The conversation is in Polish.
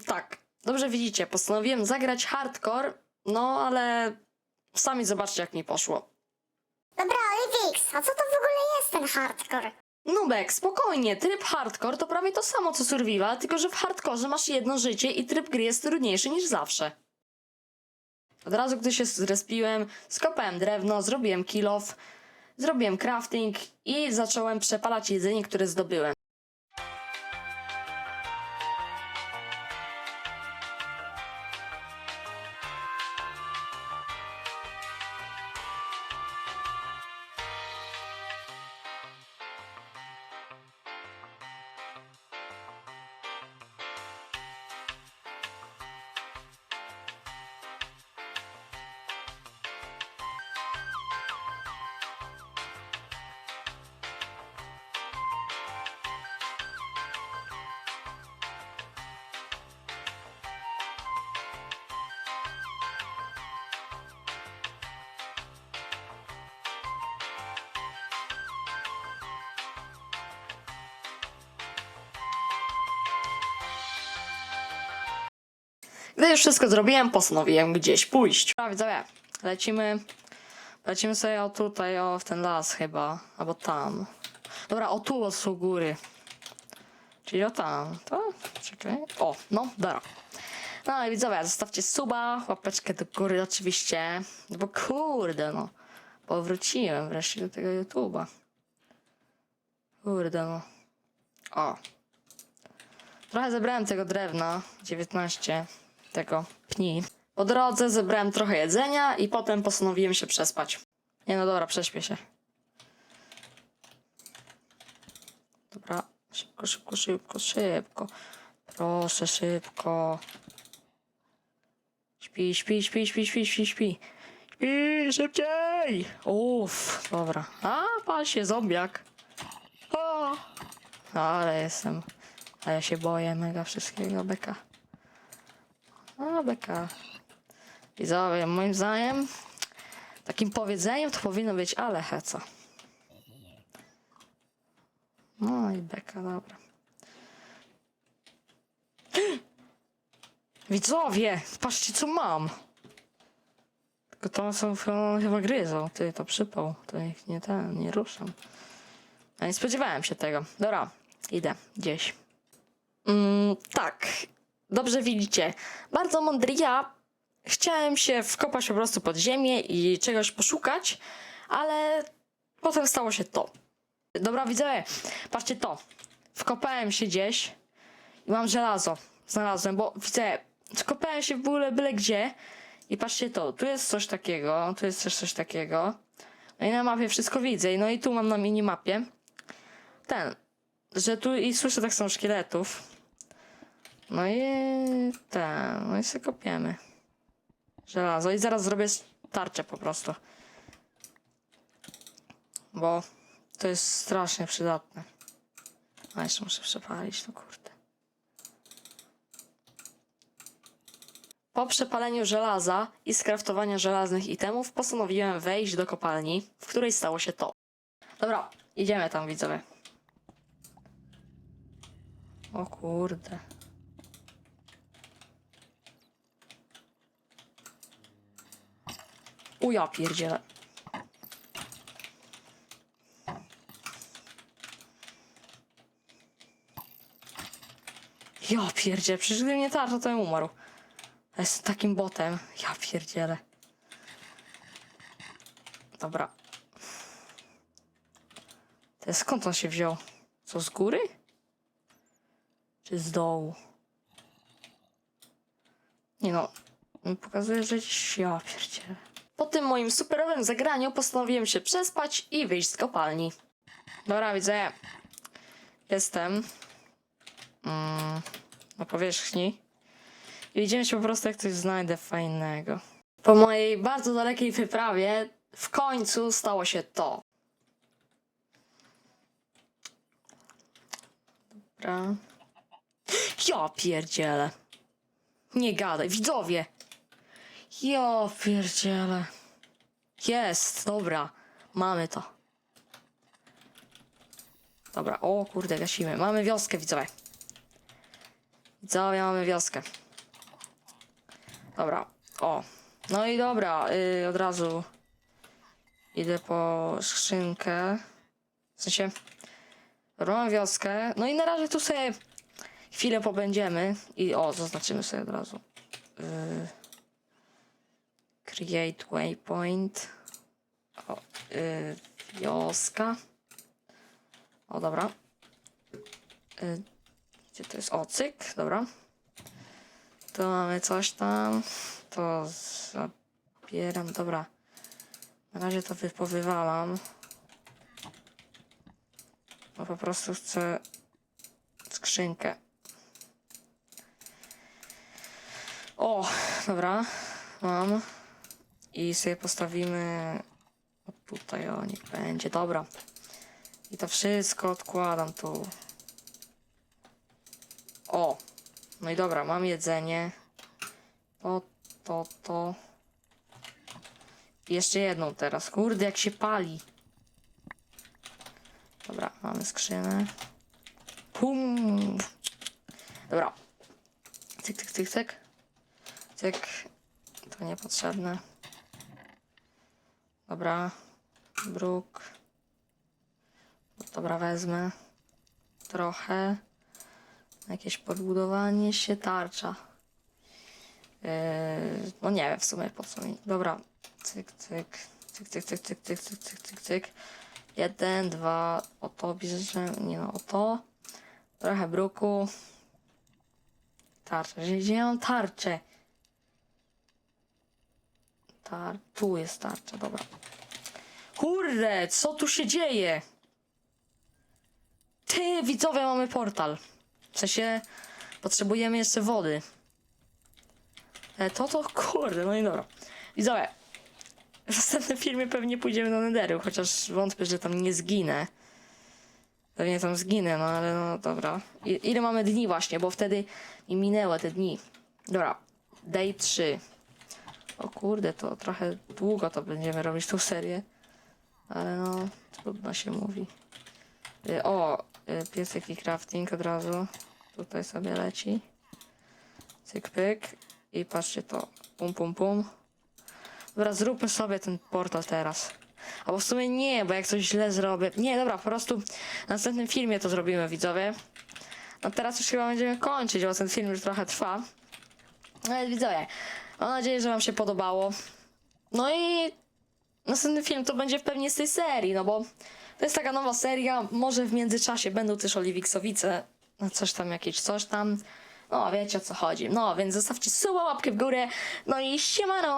Tak, dobrze widzicie, postanowiłem zagrać hardcore, no ale sami zobaczcie jak mi poszło. Dobra, ale Wix, a co to w ogóle jest ten hardcore? Nubek, spokojnie, tryb hardcore to prawie to samo co survival, tylko że w hardkorze masz jedno życie i tryb gry jest trudniejszy niż zawsze. Od razu gdy się zrespiłem, skopałem drewno, zrobiłem kill off, zrobiłem crafting i zacząłem przepalać jedzenie, które zdobyłem. Gdy już wszystko zrobiłem, postanowiłem gdzieś pójść. A widzowie, lecimy. Lecimy sobie o tutaj, o w ten las chyba. Albo tam. Dobra, o tu o są góry. Czyli o tam. To? Czekaj. O, no, dobra. No i widzowie, zostawcie suba, łapeczkę do góry oczywiście. Bo kurde no. Powróciłem wreszcie do tego YouTube'a. Kurde no. O. Trochę zebrałem tego drewna. 19 tego pni. Po drodze zebrałem trochę jedzenia i potem postanowiłem się przespać. Nie no dobra, prześpię się. Dobra, szybko, szybko, szybko, szybko. Proszę, szybko. Śpi, śpi, śpi, śpi, śpi, śpi, śpi. Śpi, szybciej! Uff, dobra. A, pal się, zombiak. O! Ale jestem. A ja się boję mega wszystkiego, beka. A, beka. Widzowie, moim zdaniem takim powiedzeniem to powinno być ale heca. No i beka, dobra. Widzowie, patrzcie co mam. Tylko to są chyba- gryzą. Ty, to przypał. To ich nie ten, nie ruszam. Ja nie spodziewałem się tego. Dobra, idę gdzieś. Mm, tak, dobrze widzicie. Bardzo mądry ja. Chciałem się wkopać po prostu pod ziemię i czegoś poszukać, ale potem stało się to. Dobra, widzowie, patrzcie to. Wkopałem się gdzieś i mam żelazo. Znalazłem, bo widzę, wkopałem się w ogóle byle gdzie i patrzcie to. Tu jest coś takiego, tu jest też coś takiego. No i na mapie wszystko widzę. No i tu mam na minimapie ten, że tu i słyszę tak samo szkieletów. No i ten, no i sobie kopiemy. Żelazo i zaraz zrobię tarczę po prostu. Bo to jest strasznie przydatne. A jeszcze muszę przepalić, no kurde. Po przepaleniu żelaza i skraftowania żelaznych itemów postanowiłem wejść do kopalni, w której stało się to. Dobra, idziemy tam widzowie. O kurde. Ja pierdzielę. Ja pierdzielę, przecież gdyby nie tarcza, to bym umarł. Jestem takim botem. Ja pierdzielę. Dobra. To skąd on się wziął? Co, z góry? Czy z dołu? Nie no, mi pokazuje, że gdzieś ja pierdzielę. Po tym moim superowym zagraniu postanowiłem się przespać i wyjść z kopalni. Dobra, widzę. Jestem. Mm, na powierzchni. I idziemy się po prostu, jak coś znajdę fajnego. Po mojej bardzo dalekiej wyprawie w końcu stało się to. Dobra. Ja pierdzielę. Nie gadaj, widzowie. Ja pierdzielę. Jest, dobra. Mamy to. Dobra, o kurde, gasimy. Mamy wioskę, widzowie. Widzowie, mamy wioskę. Dobra, o. No i dobra, y, od razu idę po skrzynkę. W sensie, dobra, wioskę. No i na razie tu sobie chwilę pobędziemy. I o, zaznaczymy sobie od razu. Y, create waypoint. O, y, wioska. O, dobra. Y, gdzie to jest? O, cyk, dobra. Tu mamy coś tam. To zabieram, dobra. Na razie to wy- powywalam. Bo po prostu chcę skrzynkę. O, dobra. Mam. I sobie postawimy o, tutaj, o, niech będzie, dobra. I to wszystko odkładam tu. O, no i dobra, mam jedzenie. To, to, to. I Jeszcze jedną teraz. Kurde, jak się pali. Dobra, mamy skrzynę. Pum. Dobra. Cyk, cyk, cyk, cyk. Cyk. To niepotrzebne. Dobra. Bruk. Dobra, wezmę. Trochę. Jakieś podbudowanie się tarcza. Yy, no nie wiem w sumie po co mi. Dobra. Cyk, cyk. Cyk, cyk, cyk, cyk, cyk, cyk, cyk, cyk, cyk. Jeden, dwa. O to bierzemy. Nie no, o to. Trochę bruku. Gdzie, gdzie ja mam tarczę? Tar... Tu jest tarcza, dobra. Kurde, co tu się dzieje? Ty, widzowie, mamy portal. W sensie, potrzebujemy jeszcze wody. E, to to, kurde, no i dobra. Widzowie, w następnym filmie pewnie pójdziemy do Netheru, chociaż wątpię, że tam nie zginę. Pewnie tam zginę, no ale no dobra. I, ile mamy dni właśnie, bo wtedy mi minęły te dni. Dobra, day 3. O kurde, to trochę długo to będziemy robić tą serię. Ale no, trudno się mówi. Y, O, y, piesek i crafting od razu. Tutaj sobie leci. Cyk, pyk. I patrzcie to. Pum, pum, pum. Dobra, zróbmy sobie ten portal teraz. Albo w sumie nie, bo jak coś źle zrobię. Nie, dobra, po prostu w następnym filmie to zrobimy, widzowie. No teraz już chyba będziemy kończyć, bo ten film już trochę trwa. No ale widzowie, mam nadzieję, że wam się podobało. No i następny film to będzie pewnie z tej serii, no bo to jest taka nowa seria. Może w międzyczasie będą też Oliwiksowice, no coś tam, jakieś coś tam. No, wiecie o co chodzi. No, więc zostawcie suba, łapkę w górę. No i siemano!